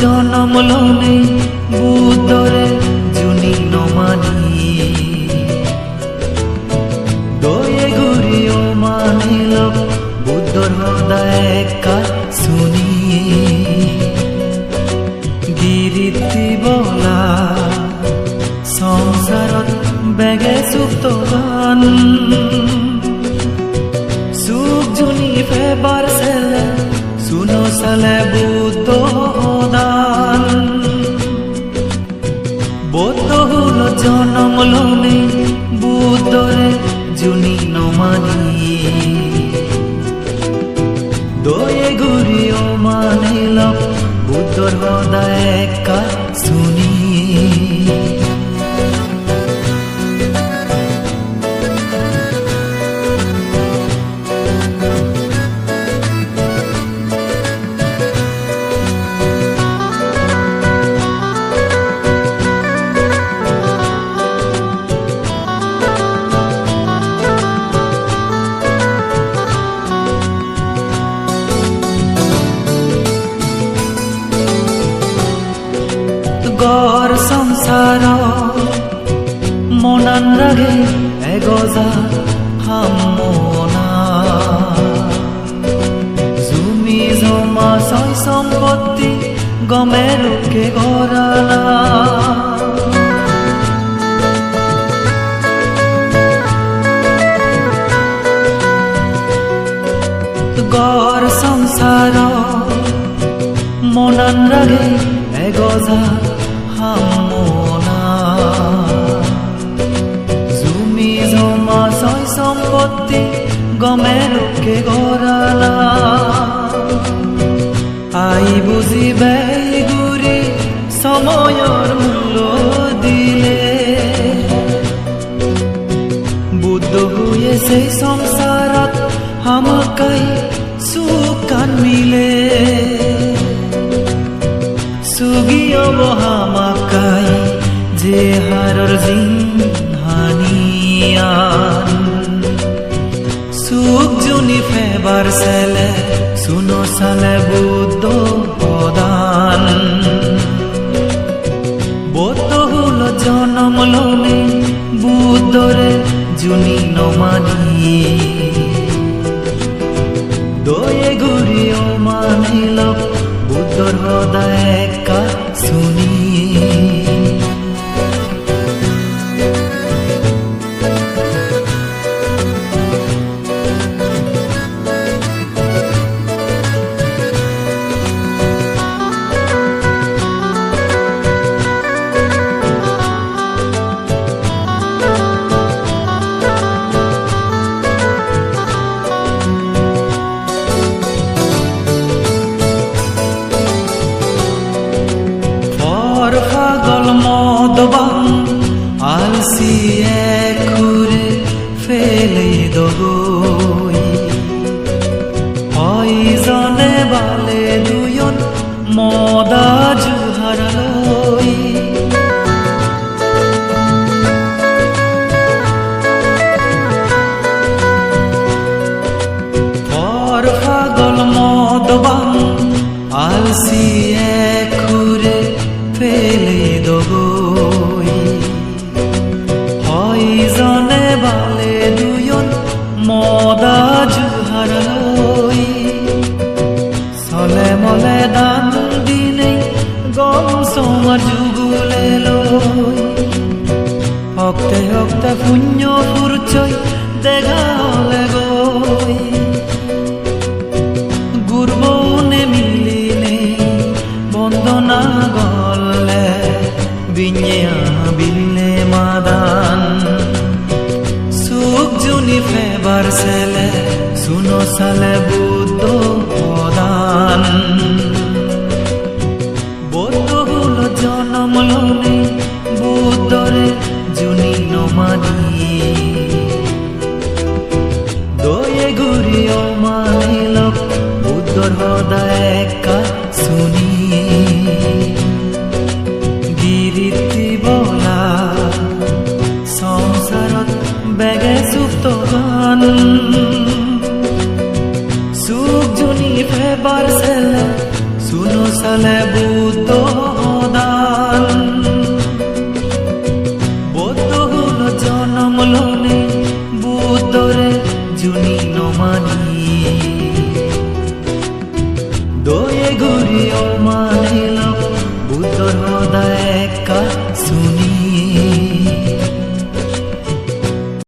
জনম লনে জুনি নমানি দয়ে গুরিও মানিল বুদ্ধর হৃদয় রাগে এগজা হামনা জুমি জমা ছয় সম্পত্তি গমে লোকে গড়ালা গর সংসার মনান রাগে এগজা হামনা সম্পত্তি গমে লোকে গড়ালা আই বুঝিবে গুৰি সময়ৰ মূল্য দিলে বুদ্ধ হয়ে সেই সংসারত হামাকাই সুকান মিলে সুগিয়ব হামাকাই যে হারর জিনহানিয়ান সুখ জুনি ফেবার সেলে, শুনো সালে বুদ্ধ প্রদান। বৌদ্ধ হল জনম লোনে বুদ্ধরে জুনি নমানি। দয়ে গুরিও মানিল, বুদ্ধর হৃদয় ফেলে দগই। হয় জনে বালে দুয়ন মদা জুহারালই পর পাগল মদবান আলসি হপ্তে হপ্তে পুণ্য ফুরচই দেখা হলে গই। গুরবনে মিলিনে বন্দনা গলে বিඤা বিলে মাদান। সুখ জুনি ফেবার সেলে শুনো প্ৰিয় মানি লওক বুদ্ধৰ সদায়